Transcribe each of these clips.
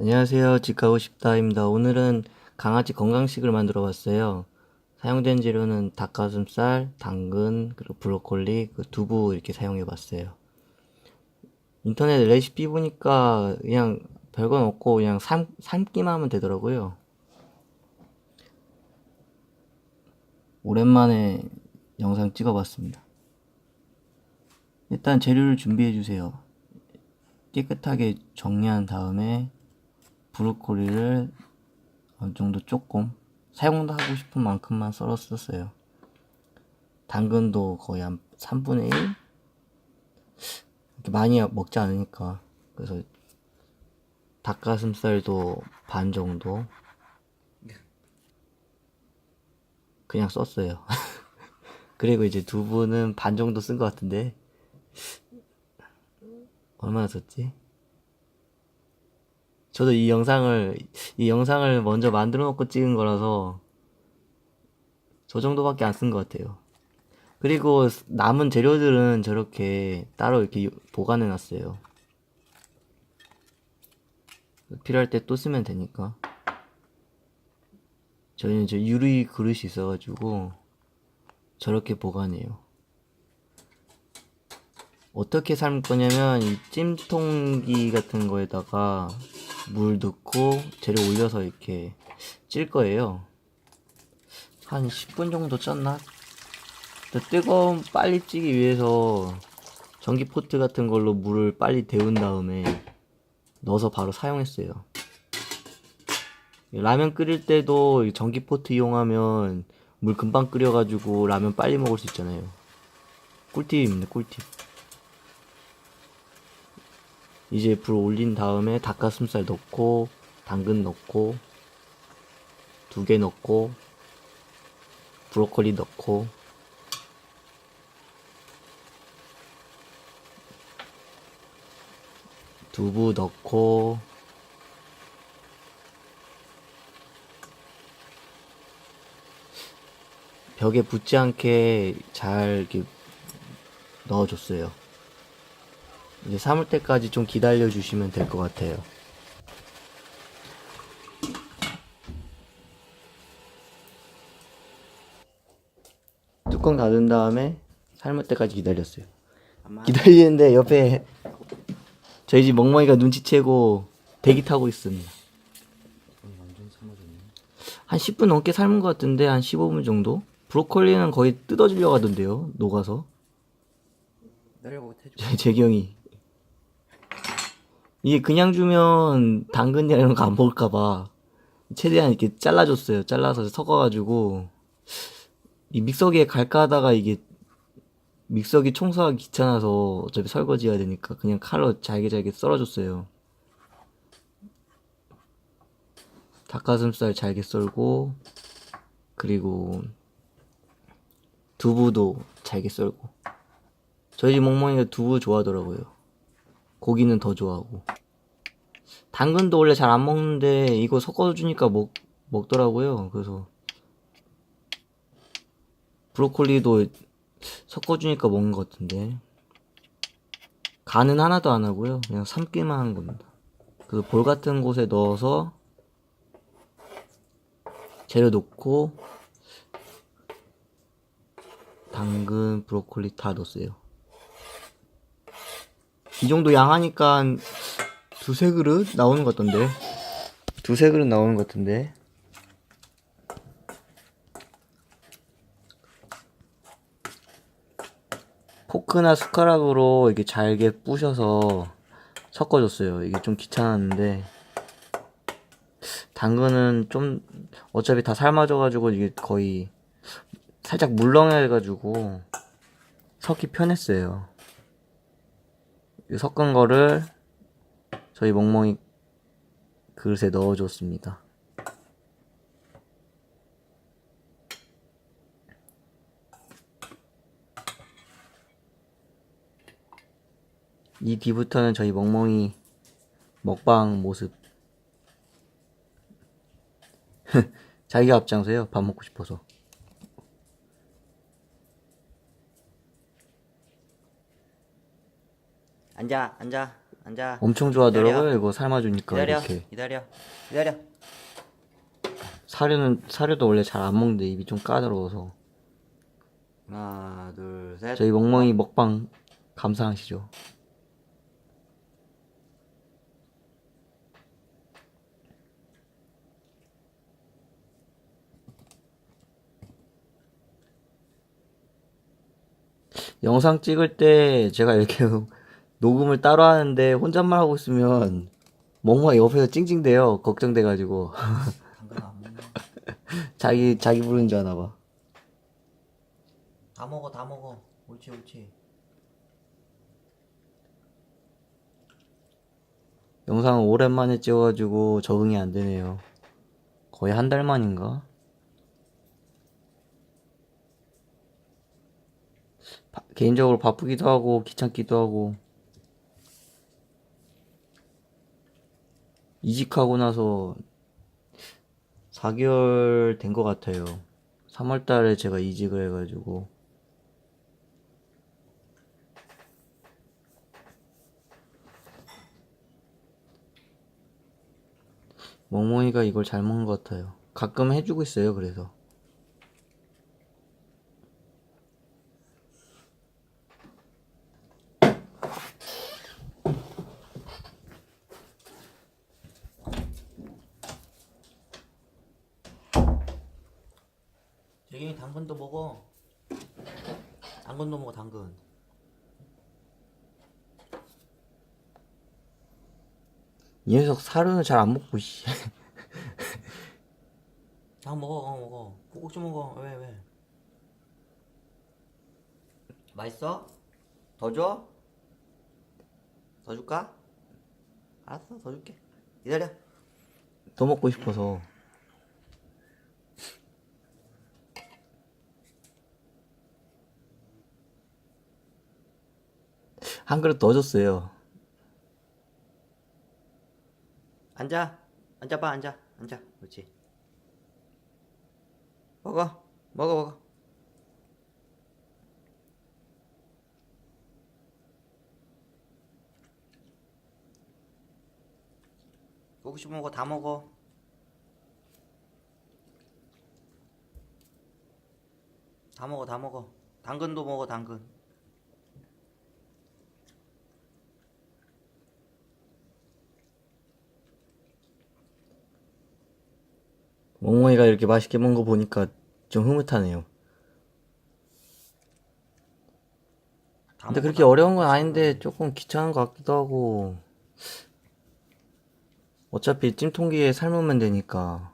안녕하세요. 집 가고 싶다입니다. 오늘은 강아지 건강식을 만들어 봤어요. 사용된 재료는 닭가슴살, 당근, 그리고 브로콜리, 그 두부 이렇게 사용해 봤어요. 인터넷 레시피 보니까 그냥 별건 없고 그냥 삶, 삶기만 하면 되더라고요. 오랜만에 영상 찍어 봤습니다. 일단 재료를 준비해 주세요. 깨끗하게 정리한 다음에 브로콜리를 어느 정도 조금 사용하고 싶은 만큼만 썰어 썼어요. 당근도 거의 한 3분의 1? 이렇게 많이 먹지 않으니까. 그래서 닭가슴살도 반 정도 그냥 썼어요. 그리고 이제 두부는 반 정도 쓴 것 같은데 얼마나 썼지? 저도 이 영상을 이 영상을 먼저 만들어 놓고 찍은 거라서 저 정도밖에 안 쓴 것 같아요. 그리고 남은 재료들은 저렇게 따로 이렇게 보관해 놨어요. 필요할 때 또 쓰면 되니까. 저희는 저 유리 그릇이 있어가지고 저렇게 보관해요. 어떻게 삶을 거냐면 이 찜통기 같은 거에다가 물 넣고 재료 올려서 이렇게 찔 거예요. 한 10분 정도 쪘나? 또 뜨거운 빨리 찌기 위해서 전기 포트 같은 걸로 물을 빨리 데운 다음에 넣어서 바로 사용했어요. 라면 끓일 때도 이 전기 포트 이용하면 물 금방 끓여가지고 라면 빨리 먹을 수 있잖아요. 꿀팁입니다, 꿀팁. 이제 불 올린 다음에 닭가슴살 넣고 당근 넣고 두 개 넣고 브로콜리 넣고 두부 넣고 벽에 붙지 않게 잘 이렇게 넣어줬어요. 이제 삶을 때까지 좀 기다려 주시면 될 것 같아요. 뚜껑 닫은 다음에 삶을 때까지 기다렸어요. 기다리는데 옆에 저희 집 멍멍이가 눈치채고 대기 타고 있습니다. 한 10분 넘게 삶은 것 같은데 한 15분 정도? 브로콜리는 거의 뜯어지려고 하던데요. 녹아서. 재경이 이게 그냥 주면 당근이나 이런 거 안 먹을까봐 최대한 이렇게 잘라줬어요. 잘라서 섞어가지고 이 믹서기에 갈까 하다가 이게 믹서기 청소하기 귀찮아서 어차피 설거지 해야 되니까 그냥 칼로 잘게 잘게 썰어줬어요. 닭가슴살 잘게 썰고 그리고 두부도 잘게 썰고 저희 집 멍멍이가 두부 좋아하더라고요. 고기는 더 좋아하고. 당근도 원래 잘 안 먹는데 이거 섞어주니까 먹, 먹더라고요. 그래서 브로콜리도 섞어주니까 먹는 것 같은데. 간은 하나도 안 하고요. 그냥 삶기만 한 겁니다. 그래서 볼 같은 곳에 넣어서 재료 넣고 당근, 브로콜리 다 넣었어요. 이 정도 양 하니까 한 두세 그릇 나오는 것 같던데. 두세 그릇 나오는 것 같은데. 포크나 숟가락으로 이렇게 잘게 부셔서 섞어줬어요. 이게 좀 귀찮았는데. 당근은 좀 어차피 다 삶아져가지고 이게 거의 살짝 물렁해가지고 섞기 편했어요. 이 섞은 거를 저희 멍멍이 그릇에 넣어줬습니다. 이 뒤부터는 저희 멍멍이 먹방 모습. 자기가 앞장서요. 밥 먹고 싶어서. 앉아, 앉아. 앉아. 엄청 좋아하더라고요. 기다려. 이거 삶아주니까 기다려. 이렇게. 기다려. 기다려. 사료는 사료도 원래 잘 안 먹는데 입이 좀 까다로워서. 하나, 둘, 셋. 저희 멍멍이 먹방 감상하시죠. 영상 찍을 때 제가 이렇게 녹음을 따로 하는데 혼잣말 하고 있으면 멍멍이 옆에서 찡찡대요. 걱정돼가지고? 자기 자기 부르는 줄 아나 봐. 다 먹어, 다 먹어. 옳지, 옳지. 영상을 오랜만에 찍어가지고 적응이 안 되네요. 거의 한 달 만인가? 바- 개인적으로 바쁘기도 하고 귀찮기도 하고 이직하고 나서 4개월 된 것 같아요. 3월 달에 제가 이직을 해가지고 멍멍이가 이걸 잘 먹는 것 같아요. 가끔 해주고 있어요, 그래서. 재경이 당근도 먹어. 당근도 먹어, 당근. 이 녀석 사료는 잘 안 먹고, 씨. 당 먹어, 어, 먹어. 꼭꼭 좀 먹어. 왜, 왜? 맛있어? 더 줘? 더 줄까? 알았어, 더 줄게. 기다려. 더 먹고 싶어서. 한 그릇 더 줬어요. 앉아. 앉아봐, 앉아. 앉아. 그렇지. 먹어. 먹어, 먹어. 꼭꼭 먹어, 다 먹어. 다 먹어, 다 먹어. 당근도 먹어, 당근. 멍멍이가 이렇게 맛있게 먹는 거 보니까 좀 흐뭇하네요. 다 근데 그렇게 다 어려운. 건 아닌데 조금 귀찮은 것 같기도 하고. 어차피 찜통기에 삶으면 되니까.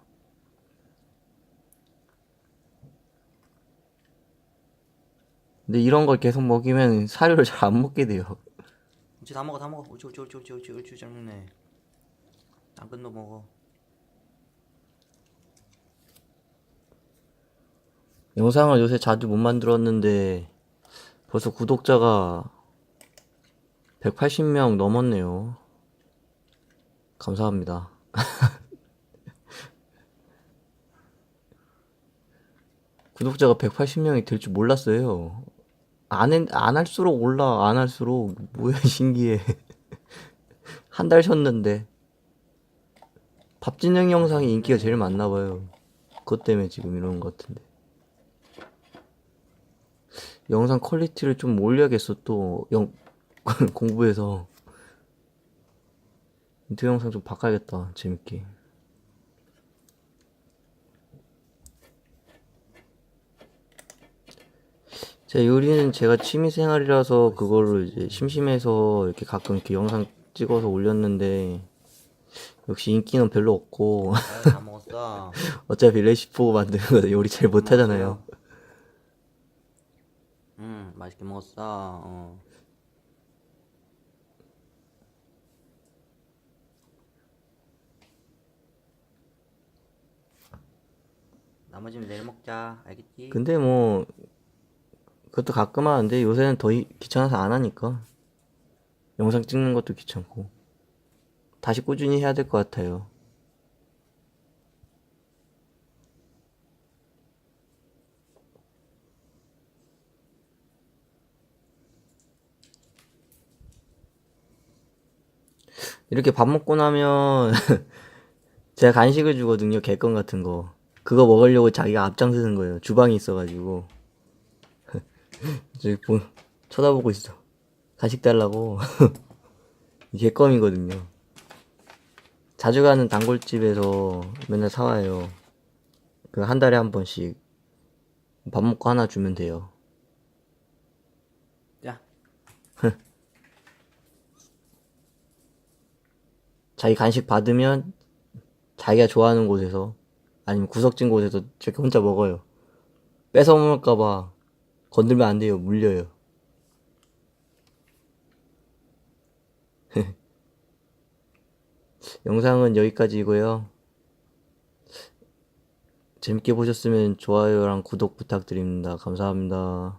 근데 이런 걸 계속 먹이면 사료를 잘 안 먹게 돼요. 옳지 다 먹어 다 먹어 옳지 옳지 옳지 옳지 옳지 옳지 잘 먹네 당근도 먹어 영상을 요새 자주 못 만들었는데 벌써 구독자가 180명 넘었네요. 감사합니다. 구독자가 180명이 될 줄 몰랐어요. 안, 했- 안 할수록 올라, 안 할수록. 뭐야, 신기해. 한 달 쉬었는데. 밥진영 영상이 인기가 제일 많나 봐요. 그것 때문에 지금 이러는 것 같은데. 영상 퀄리티를 좀 올려야겠어, 또. 영, 공부해서. 인터 영상 좀 바꿔야겠다, 재밌게. 제 요리는 제가 취미 생활이라서 그걸로 이제 심심해서 이렇게 가끔 이렇게 영상 찍어서 올렸는데 역시 인기는 별로 없고 아유, 다 먹었어 어차피 레시피 보고 만드는 거 요리 잘 못하잖아요. 음 맛있게 먹었어 어. 나머지는 내일 먹자 알겠지? 근데 뭐 그것도 가끔 하는데 요새는 더 이- 귀찮아서 안 하니까 영상 찍는 것도 귀찮고 다시 꾸준히 해야 될 것 같아요. 이렇게 밥 먹고 나면 제가 간식을 주거든요. 개껌 같은 거. 그거 먹으려고 자기가 앞장서는 거예요. 주방이 있어가지고. 보, 쳐다보고 있어. 간식 달라고. 개껌이거든요. 자주 가는 단골집에서 맨날 사와요. 그 한 달에 한 번씩 밥 먹고 하나 주면 돼요. 자기 간식 받으면 자기가 좋아하는 곳에서 아니면 구석진 곳에서 저렇게 혼자 먹어요. 뺏어 먹을까봐 건들면 안 돼요. 물려요. 영상은 여기까지고요. 재밌게 보셨으면 좋아요랑 구독 부탁드립니다. 감사합니다.